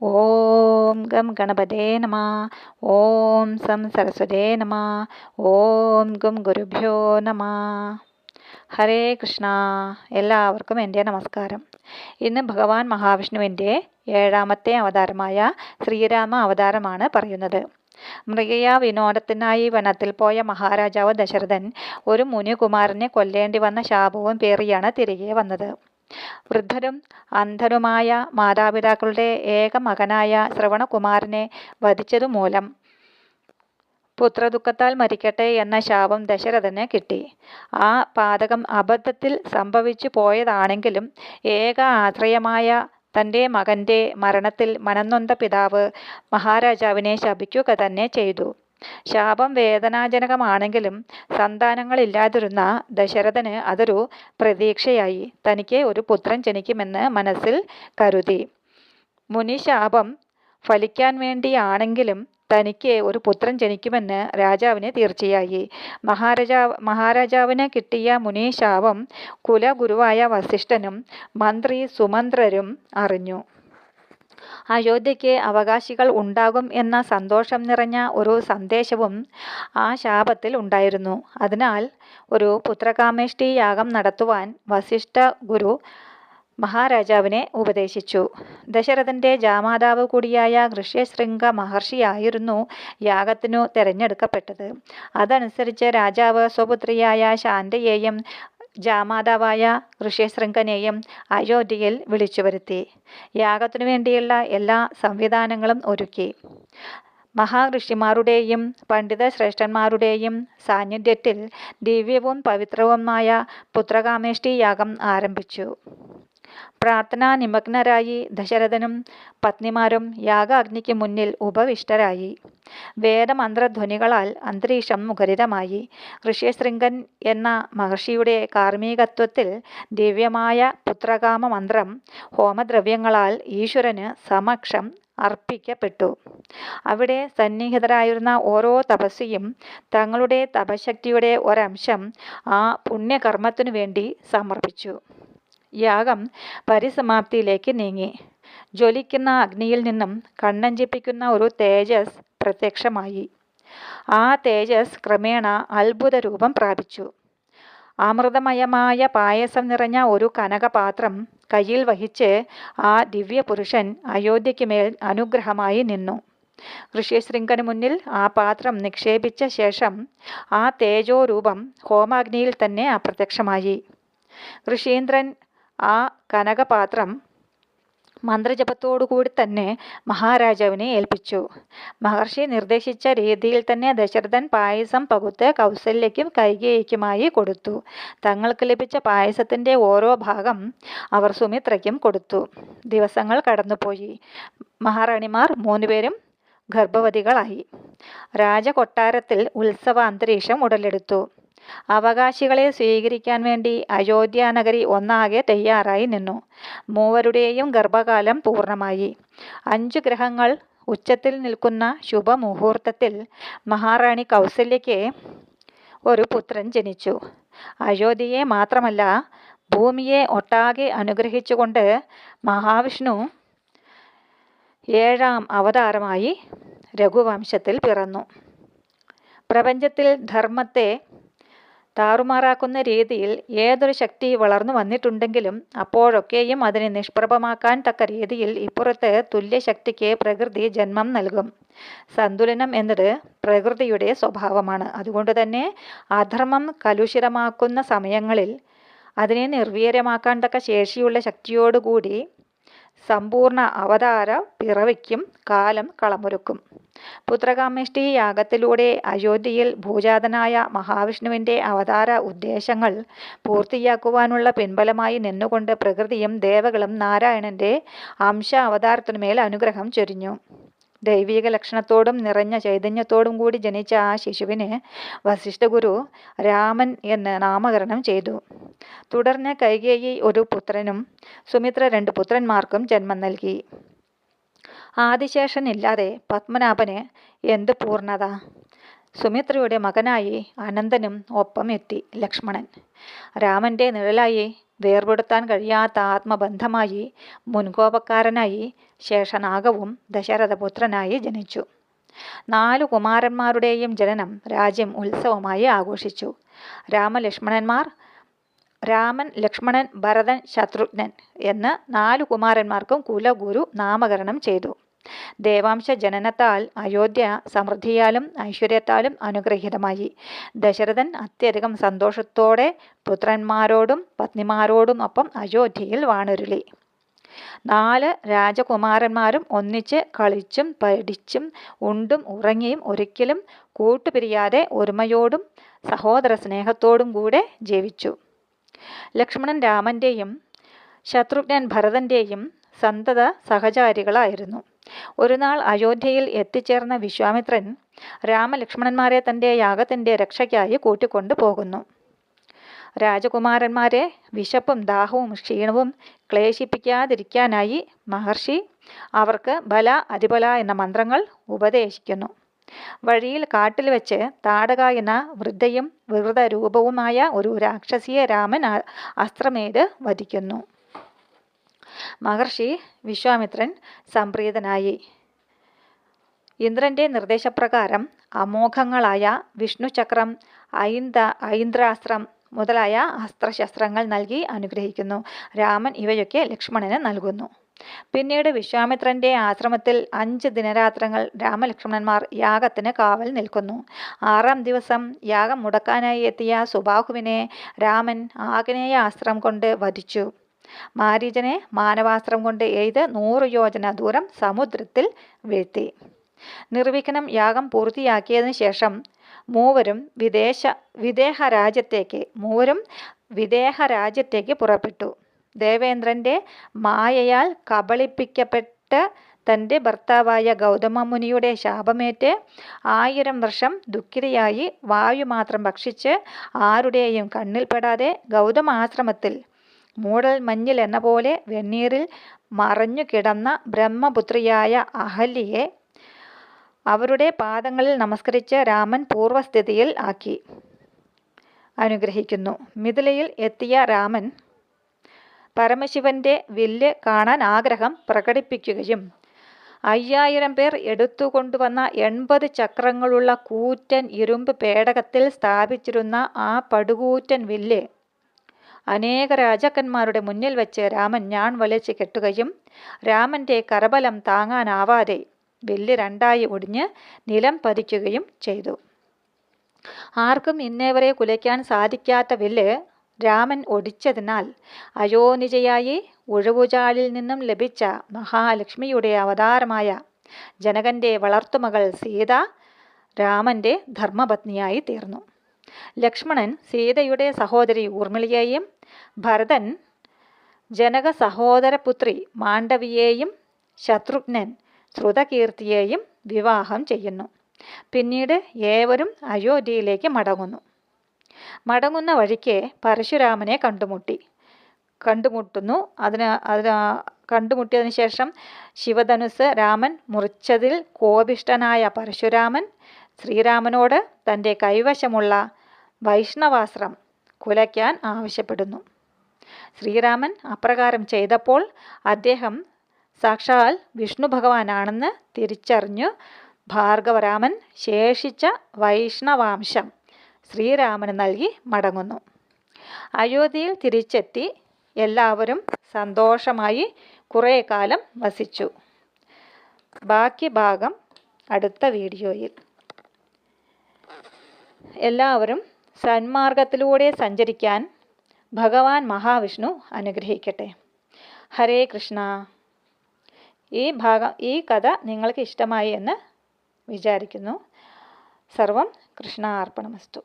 ഓം gum ഗണപതേ നമ. ഓം some സരസ്വതേ നമ. ഓം gum ഗുരുഭ്യോ നമ. ഹരേ കൃഷ്ണ. എല്ലാവർക്കും എന്റെ നമസ്കാരം. ഇന്ന് ഭഗവാൻ മഹാവിഷ്ണുവിന്റെ ഏഴാമത്തെ അവതാരമായ ശ്രീരാമ അവതാരമാണ് പറയുന്നത്. മൃഗയ വിനോദത്തിനായി വനത്തിൽ പോയ മഹാരാജാവ് ദശരഥൻ ഒരു മുനികുമാരനെ കൊല്ലേണ്ടി വന്ന ശാപവും പേറിയാണ് തിരികെ വന്നത്. വൃദ്ധരും അന്ധരുമായ മാതാപിതാക്കളുടെ ഏക മകനായ ശ്രവണകുമാരനെ വധിച്ചതുമൂലം പുത്രദുഃഖത്താൽ മരിക്കട്ടെ എന്ന ശാപം ദശരഥന് കിട്ടി. ആ പാതകം അബദ്ധത്തിൽ സംഭവിച്ചു പോയതാണെങ്കിലും ഏക ആശ്രയമായ തന്റെ മകന്റെ മരണത്തിൽ മനംനൊന്ത പിതാവ് മഹാരാജാവിനെ ശപിക്കുക തന്നെ ചെയ്തു. ശാപം വേദനാജനകമാണെങ്കിലും സന്താനങ്ങളില്ലാതിരുന്ന ദശരഥന് അതൊരു പ്രതീക്ഷയായി. തനിക്ക് ഒരു പുത്രൻ ജനിക്കുമെന്ന് മനസ്സിൽ കരുതി. മുനിശാപം ഫലിക്കാൻ വേണ്ടിയാണെങ്കിലും തനിക്ക് ഒരു പുത്രൻ ജനിക്കുമെന്ന് രാജാവിന് തീർച്ചയായി. മഹാരാജാവ് മഹാരാജാവിന് കിട്ടിയ മുനീശാപം കുലഗുരുവായ വസിഷ്ഠനും മന്ത്രി സുമന്ത്രരും അറിഞ്ഞു. അയോധ്യയ്ക്ക് അവകാശികൾ ഉണ്ടാകും എന്ന സന്തോഷം നിറഞ്ഞ ഒരു സന്ദേശവും ആ ശാപത്തിൽ ഉണ്ടായിരുന്നു. അതിനാൽ ഒരു പുത്രകാമേഷ്ടി യാഗം നടത്തുവാൻ വസിഷ്ഠ ഗുരു മഹാരാജാവിനെ ഉപദേശിച്ചു. ദശരഥന്റെ ജാമാതാവ് കൂടിയായ ഋഷ്യശൃംഗ മഹർഷിയായിരുന്നു യാഗത്തിനു തിരഞ്ഞെടുക്കപ്പെട്ടത്. അതനുസരിച്ച് രാജാവ് സ്വപുത്രിയായ ശാന്തയെയും ജാമാതാവായ ഋഷ്യശൃംഖനെയും അയോധ്യയിൽ വിളിച്ചു വരുത്തി യാഗത്തിനു വേണ്ടിയുള്ള എല്ലാ സംവിധാനങ്ങളും ഒരുക്കി. മഹാഋഷിമാരുടെയും പണ്ഡിത ശ്രേഷ്ഠന്മാരുടെയും സാന്നിധ്യത്തിൽ ദിവ്യവും പവിത്രവുമായ പുത്രകാമേഷ്ടി യാഗം ആരംഭിച്ചു. പ്രാർത്ഥനാ നിമഗ്നരായി ദശരഥനും പത്നിമാരും യാഗാഗ്നിക്ക് മുന്നിൽ ഉപവിഷ്ടരായി. വേദമന്ത്രധ്വനികളാൽ അന്തരീക്ഷം മുഖരിതമായി. ഋഷ്യശൃംഗൻ എന്ന മഹർഷിയുടെ കാർമ്മികത്വത്തിൽ ദിവ്യമായ പുത്രകാമ മന്ത്രം ഹോമദ്രവ്യങ്ങളാൽ ഈശ്വരന് സമക്ഷം അർപ്പിക്കപ്പെട്ടു. അവിടെ സന്നിഹിതരായിരുന്ന ഓരോ തപസ്സിയും തങ്ങളുടെ തപശക്തിയുടെ ഒരംശം ആ പുണ്യകർമ്മത്തിനു വേണ്ടി സമർപ്പിച്ചു. യാഗം പരിസമാപ്തിയിലേക്ക് നീങ്ങി. ജ്വലിക്കുന്ന അഗ്നിയിൽ നിന്നും കണ്ണഞ്ചിപ്പിക്കുന്ന ഒരു തേജസ് പ്രത്യക്ഷമായി. ആ തേജസ് ക്രമേണ അത്ഭുത രൂപം പ്രാപിച്ചു. അമൃതമയമായ പായസം നിറഞ്ഞ ഒരു കനകപാത്രം കയ്യിൽ വഹിച്ച് ആ ദിവ്യപുരുഷൻ അയോധ്യയ്ക്ക് മേൽ അനുഗ്രഹമായി നിന്നു. ഋഷ്യശൃംഗന് മുന്നിൽ ആ പാത്രം നിക്ഷേപിച്ച ശേഷം ആ തേജോരൂപം ഹോമാഗ്നിയിൽ തന്നെ അപ്രത്യക്ഷമായി. ഋഷീന്ദ്രൻ ആ കനകപാത്രം മന്ത്രജപത്തോടുകൂടി തന്നെ മഹാരാജാവിനെ ഏൽപ്പിച്ചു. മഹർഷി നിർദ്ദേശിച്ച രീതിയിൽ തന്നെ ദശരഥൻ പായസം പകുത്ത് കൗസല്യയ്ക്കും കൈകേയിക്കുമായി കൊടുത്തു. തങ്ങൾക്ക് ലഭിച്ച പായസത്തിന്റെ ഓരോ ഭാഗം അവർ സുമിത്രയ്ക്കും കൊടുത്തു. ദിവസങ്ങൾ കടന്നുപോയി. മഹാറാണിമാർ മൂന്നുപേരും ഗർഭവതികളായി. രാജകൊട്ടാരത്തിൽ ഉത്സവ അന്തരീക്ഷം ഉടലെടുത്തു. അവകാശികളെ സ്വീകരിക്കാൻ വേണ്ടി അയോധ്യ നഗരി ഒന്നാകെ തയ്യാറായി നിന്നു. മൂവരുടെയും ഗർഭകാലം പൂർണമായി. അഞ്ചു ഗ്രഹങ്ങൾ ഉച്ചത്തിൽ നിൽക്കുന്ന ശുഭമുഹൂർത്തത്തിൽ മഹാറാണി കൗസല്യയ്ക്ക് ഒരു പുത്രൻ ജനിച്ചു. അയോധ്യയെ മാത്രമല്ല ഭൂമിയെ ഒട്ടാകെ അനുഗ്രഹിച്ചുകൊണ്ട് മഹാവിഷ്ണു ഏഴാം അവതാരമായി രഘുവംശത്തിൽ പിറന്നു. പ്രപഞ്ചത്തിൽ ധർമ്മത്തെ താറുമാറാക്കുന്ന രീതിയിൽ ഏതൊരു ശക്തി വളർന്നു വന്നിട്ടുണ്ടെങ്കിലും അപ്പോഴൊക്കെയും അതിനെ നിഷ്പ്രഭമാക്കാൻ തക്ക രീതിയിൽ ഇപ്പുറത്ത് തുല്യശക്തിക്ക് പ്രകൃതി ജന്മം നൽകും. സന്തുലനം എന്നത് പ്രകൃതിയുടെ സ്വഭാവമാണ്. അതുകൊണ്ട് തന്നെ അധർമ്മം കലുഷിതമാക്കുന്ന സമയങ്ങളിൽ അതിനെ നിർവീര്യമാക്കാൻ തക്ക ശേഷിയുള്ള ശക്തിയോടുകൂടി സമ്പൂർണ അവതാര പിറവിക്കും കാലം കളമൊരുക്കും. പുത്രകാമേഷ്ടി യാഗത്തിലൂടെ അയോധ്യയിൽ ഭൂജാതനായ മഹാവിഷ്ണുവിന്റെ അവതാര ഉദ്ദേശങ്ങൾ പൂർത്തിയാക്കുവാനുള്ള പിൻബലമായി നിന്നുകൊണ്ട് പ്രകൃതിയും ദേവകളും നാരായണന്റെ അംശ അവതാരത്തിനുമേൽ അനുഗ്രഹം ചൊരിഞ്ഞു. ദൈവിക ലക്ഷണത്തോടും നിറഞ്ഞ ചൈതന്യത്തോടും കൂടി ജനിച്ച ആ ശിശുവിന് വസിഷ്ഠഗുരു രാമൻ എന്ന് നാമകരണം ചെയ്തു. തുടർന്ന് കൈകേയി ഒരു പുത്രനും സുമിത്ര രണ്ട് പുത്രന്മാർക്കും ജന്മം നൽകി. ആദിശേഷനില്ലാതെ പത്മനാഭന് എന്ത് പൂർണത സുമിത്രയുടെ മകനായി അനന്തനും ഒപ്പം എത്തി ലക്ഷ്മണൻ. രാമന്റെ നിഴലായി വേർപെടുത്താൻ കഴിയാത്ത ആത്മബന്ധമായി മുൻകോപക്കാരനായി ശേഷനാഗവും ദശരഥപുത്രനായി ജനിച്ചു. നാലു കുമാരന്മാരുടെയും ജനനം രാജ്യം ഉത്സവമായി ആഘോഷിച്ചു. രാമലക്ഷ്മണന്മാർ രാമൻ ലക്ഷ്മണൻ ഭരതൻ ശത്രുഘ്നൻ എന്ന് നാലു കുമാരന്മാർക്കും കുലഗുരു നാമകരണം ചെയ്തു. ദേവാംശ ജനനത്താൽ അയോധ്യ സമൃദ്ധിയാലും ഐശ്വര്യത്താലും അനുഗ്രഹീതമായി. ദശരഥൻ അത്യധികം സന്തോഷത്തോടെ പുത്രന്മാരോടും പത്നിമാരോടും ഒപ്പം അയോധ്യയിൽ വാണുരുളി. നാല് രാജകുമാരന്മാരും ഒന്നിച്ച് കളിച്ചും പഠിച്ചും ഉണ്ടും ഉറങ്ങിയും ഒരിക്കലും കൂട്ടുപിരിയാതെ ഒരുമയോടും സഹോദര സ്നേഹത്തോടും കൂടെ ജീവിച്ചു. ലക്ഷ്മണൻ രാമന്റെയും ശത്രുഘ്നൻ ഭരതന്റെയും സന്തത സഹചാരികളായിരുന്നു. ഒരു നാൾ അയോധ്യയിൽ എത്തിച്ചേർന്ന വിശ്വാമിത്രൻ രാമലക്ഷ്മണന്മാരെ തന്റെ യാഗത്തിന്റെ രക്ഷയ്ക്കായി കൂട്ടിക്കൊണ്ടു പോകുന്നു. രാജകുമാരന്മാരെ വിശപ്പും ദാഹവും ക്ഷീണവും ക്ലേശിപ്പിക്കാതിരിക്കാനായി മഹർഷി അവർക്ക് ബല അതിബല എന്ന മന്ത്രങ്ങൾ ഉപദേശിക്കുന്നു. വഴിയിൽ കാട്ടിൽ വെച്ച് താടക എന്ന വൃദ്ധയും വികൃത രൂപവുമായ ഒരു രാക്ഷസിയെ രാമൻ അസ്ത്രമേത് വധിക്കുന്നു. മഹർഷി വിശ്വാമിത്രൻ സംപ്രീതനായി. ഇന്ദ്രന്റെ നിർദ്ദേശപ്രകാരം അമോഘങ്ങളായ വിഷ്ണുചക്രം ഐന്ദ ഐന്ദ്രാസ്ത്രം മുതലായ അസ്ത്രശസ്ത്രങ്ങൾ നൽകി അനുഗ്രഹിക്കുന്നു. രാമൻ ഇവയൊക്കെ ലക്ഷ്മണന് നൽകുന്നു. പിന്നീട് വിശ്വാമിത്രന്റെ ആശ്രമത്തിൽ അഞ്ച് ദിനരാത്രങ്ങൾ രാമലക്ഷ്മണന്മാർ യാഗത്തിന് കാവൽ നിൽക്കുന്നു. ആറാം ദിവസം യാഗം മുടക്കാനായി എത്തിയ സുബാഹുവിനെ രാമൻ ആഗ്നേയ ആശ്രം കൊണ്ട് വധിച്ചു. മാരീചനെ മാനവാസ്ത്രം കൊണ്ട് എയ്ത് നൂറ് യോജന ദൂരം സമുദ്രത്തിൽ വീഴ്ത്തി. നിർവിഘ്നം യാഗം പൂർത്തിയാക്കിയതിനു ശേഷം മൂവരും വിദേശ വിദേഹ രാജ്യത്തേക്ക് മൂവരും വിദേഹ രാജ്യത്തേക്ക് പുറപ്പെട്ടു. ദേവേന്ദ്രന്റെ മായയാൽ കബളിപ്പിക്കപ്പെട്ട തന്റെ ഭർത്താവായ ഗൗതമ മുനിയുടെ ശാപമേറ്റ് ആയിരം വർഷം ദുഃഖിതയായി വായു മാത്രം ഭക്ഷിച്ച് ആരുടെയും കണ്ണിൽപ്പെടാതെ ഗൗതമാശ്രമത്തിൽ മൂടൽ മഞ്ഞിൽ എന്ന പോലെ വെണ്ണീറിൽ മറഞ്ഞു കിടന്ന ബ്രഹ്മപുത്രിയായ അഹല്യയെ അവരുടെ പാദങ്ങളിൽ നമസ്കരിച്ച് രാമൻ പൂർവസ്ഥിതിയിൽ ആക്കി. അനുഗ്രഹിക്കുന്നു. മിഥിലയിൽ എത്തിയ രാമൻ പരമശിവന്റെ വില്ല് കാണാൻ ആഗ്രഹം പ്രകടിപ്പിക്കുകയും അയ്യായിരം പേർ എടുത്തുകൊണ്ടുവന്ന എൺപത് ചക്രങ്ങളുള്ള കൂറ്റൻ ഇരുമ്പ് പേടകത്തിൽ സ്ഥാപിച്ചിരുന്ന ആ പടുകൂറ്റൻ വില്ല് അനേക രാജാക്കന്മാരുടെ മുന്നിൽ വെച്ച് രാമൻ ഞാൻ വലിച്ച് കെട്ടുകയും രാമന്റെ കരബലം താങ്ങാനാവാതെ വില്ല് രണ്ടായി ഒടിഞ്ഞ് നിലം പതിക്കുകയും ചെയ്തു. ആർക്കും ഇന്നേവരെ കുലയ്ക്കാൻ സാധിക്കാത്ത വില്ല് രാമൻ ഒടിച്ചതിനാൽ അയോനിജയായി ഉഴവുചാലിൽ നിന്നും ലഭിച്ച മഹാലക്ഷ്മിയുടെ അവതാരമായ ജനകന്റെ വളർത്തുമകൾ സീത രാമന്റെ ധർമ്മപത്നിയായി തീർന്നു. ലക്ഷ്മണൻ സീതയുടെ സഹോദരി ഊർമിളയെയും ഭരതൻ ജനക സഹോദരപുത്രി മാണ്ഡവിയെയും ശത്രുഘ്നൻ ശ്രുതകീർത്തിയെയും വിവാഹം ചെയ്യുന്നു. പിന്നീട് ഏവരും അയോധ്യയിലേക്ക് മടങ്ങുന്നു. മടങ്ങുന്ന വഴിക്ക് പരശുരാമനെ കണ്ടുമുട്ടി. കണ്ടുമുട്ടുന്നു. അതിന് അതിന് കണ്ടുമുട്ടിയതിനു ശേഷം ശിവധനുസ് രാമൻ മുറിച്ചതിൽ കോപിഷ്ടനായ പരശുരാമൻ ശ്രീരാമനോട് തന്റെ കൈവശമുള്ള വൈഷ്ണവാസ്ത്രം കുലയ്ക്കാൻ ആവശ്യപ്പെടുന്നു. ശ്രീരാമൻ അപ്രകാരം ചെയ്തപ്പോൾ അദ്ദേഹം സാക്ഷാൽ വിഷ്ണു ഭഗവാനാണെന്ന് തിരിച്ചറിഞ്ഞു. ഭാർഗവരാമൻ ശേഷിച്ച വൈഷ്ണവാംശം ശ്രീരാമന് നൽകി മടങ്ങുന്നു. അയോധ്യയിൽ തിരിച്ചെത്തി എല്ലാവരും സന്തോഷമായി കുറേ കാലം വസിച്ചു. ബാക്കി ഭാഗം അടുത്ത വീഡിയോയിൽ. എല്ലാവരും സന്മാർഗത്തിലൂടെ സഞ്ചരിക്കാൻ ഭഗവാൻ മഹാവിഷ്ണു അനുഗ്രഹിക്കട്ടെ. ഹരേ കൃഷ്ണ. ഈ ഭാഗം ഈ കഥ നിങ്ങൾക്ക് ഇഷ്ടമായി എന്ന് വിചാരിക്കുന്നു. സർവം കൃഷ്ണാർപ്പണമസ്തു.